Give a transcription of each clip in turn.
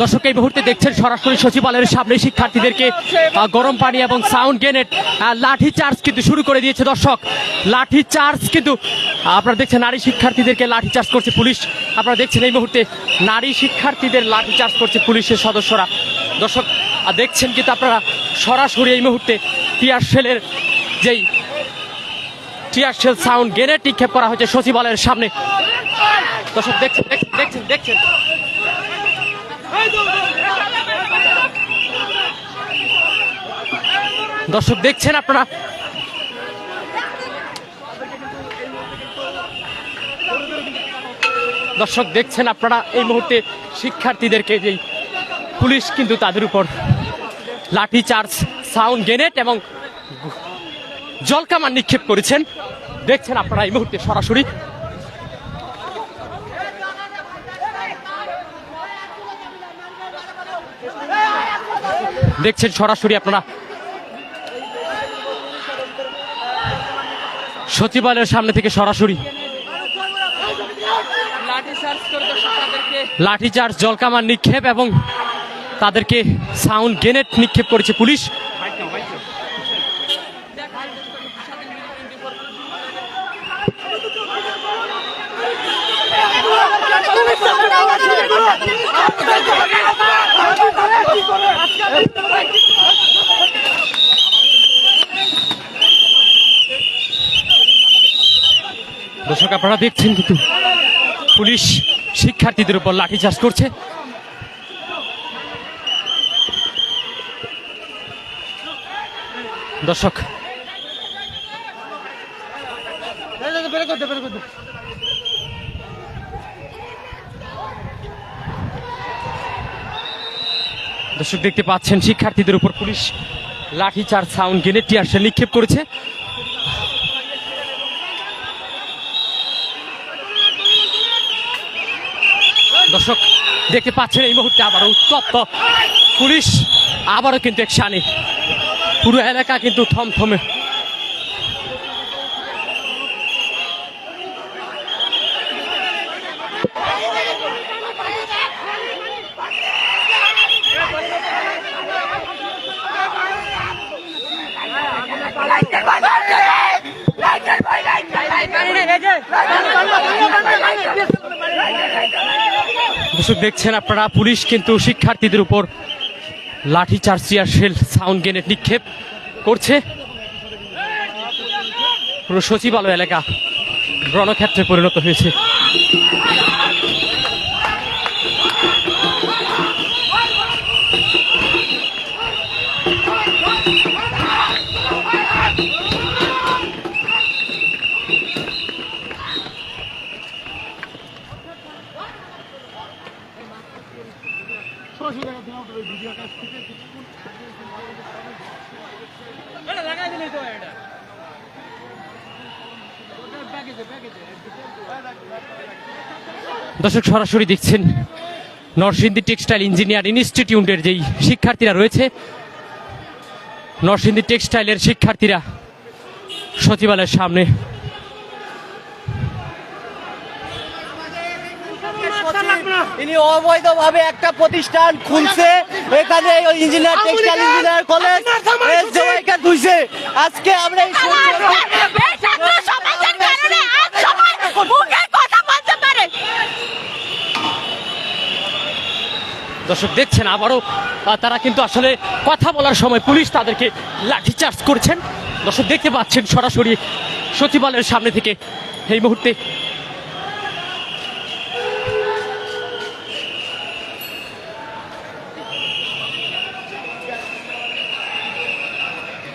দর্শক, এই মুহূর্তে দেখছেন সরাসরি সচিবালয়ের সামনে শিক্ষার্থীদেরকে গরম পানি এবং সাউন্ড গ্রেনেড লাঠি চার্জ কিন্তু শুরু করে দিয়েছে দর্শক। লাঠি চার্জ কিন্তু আপনারা দেখছেন নারী শিক্ষার্থীদেরকে লাঠি চার্জ করছে পুলিশ। আপনারা দেখছেন এই মুহূর্তে নারী শিক্ষার্থীদের লাঠি চার্জ করছে পুলিশের সদস্যরা। দর্শক দেখছেন কিন্তু আপনারা সরাসরি এই মুহূর্তে টিয়ার শেলের যেই টিয়ার শেল সাউন্ড গ্রেনেড নিক্ষেপ করা হয়েছে সচিবালয়ের সামনে। দর্শক, দেখছেন দেখছেন দেখছেন দেখছেন। দর্শক দেখছেন আপনারা? দর্শক দেখছেন আপনারা এই মুহূর্তে শিক্ষার্থীদেরকে যেই পুলিশ কিন্তু তাদের উপর লাঠি চার্জ সাউন্ড গ্রেনেড এবং জলকামান নিক্ষেপ করেছেন। দেখছেন আপনারা এই মুহূর্তে সরাসরি দেখছেন সরাসরি আপনারা। সচিবালয়ের সামনে থেকে সরাসরি। লাঠি চার্জ জলকামান নিক্ষেপ এবং তাদেরকে সাউন্ড গ্রেনেড নিক্ষেপ করেছে পুলিশ। দর্শক আপনারা দেখছেন কিন্তু পুলিশ শিক্ষার্থীদের উপর লাঠিচার্জ করছে। দর্শক দর্শক দেখতে পাচ্ছেন, শিক্ষার্থীদের উপর পুলিশ লাঠিচার্জ, সাউন্ড গেনে টিয়ার সে নিক্ষেপ করেছে। দর্শক দেখতে পাচ্ছেন, এই মুহূর্তে আবারও উত্তপ্ত পুলিশ, আবারও কিন্তু এক সানি পুরো এলাকা কিন্তু থমথমে দেখছেন আপনারা, পুলিশ কিন্তু শিক্ষার্থীদের উপর লাঠি চার্চিয়ার শেল সাউন্ড গ্রেনেড নিক্ষেপ করছে। পুরো সচিবালয় এলাকা রণক্ষেত্রে পরিণত হয়েছে। দর্শক সরাসরি দেখছেন নরসিংদী টেক্সটাইল ইঞ্জিনিয়ার ইনস্টিটিউটের যেই শিক্ষার্থীরা রয়েছে, নরসিংদী টেক্সটাইলের শিক্ষার্থীরা সচিবালয়ের সামনে ইনি অবৈধভাবে একটা প্রতিষ্ঠান খুলছে এখানে ইঞ্জিনিয়ার টেক্সটাইল ইঞ্জিনিয়ার কলেজ ধুইছে আজকে আমরা এই দর্শক দেখছেন আবারও তারা কিন্তু আসলে কথা বলার সময় পুলিশ তাদেরকে লাঠিচার্জ করছেন দর্শক দেখতে পাচ্ছেন সরাসরি সচিবালয়ের সামনে থেকে এই মুহূর্তে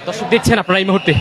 দর্শক দেখছেন আপনারা এই মুহূর্তে।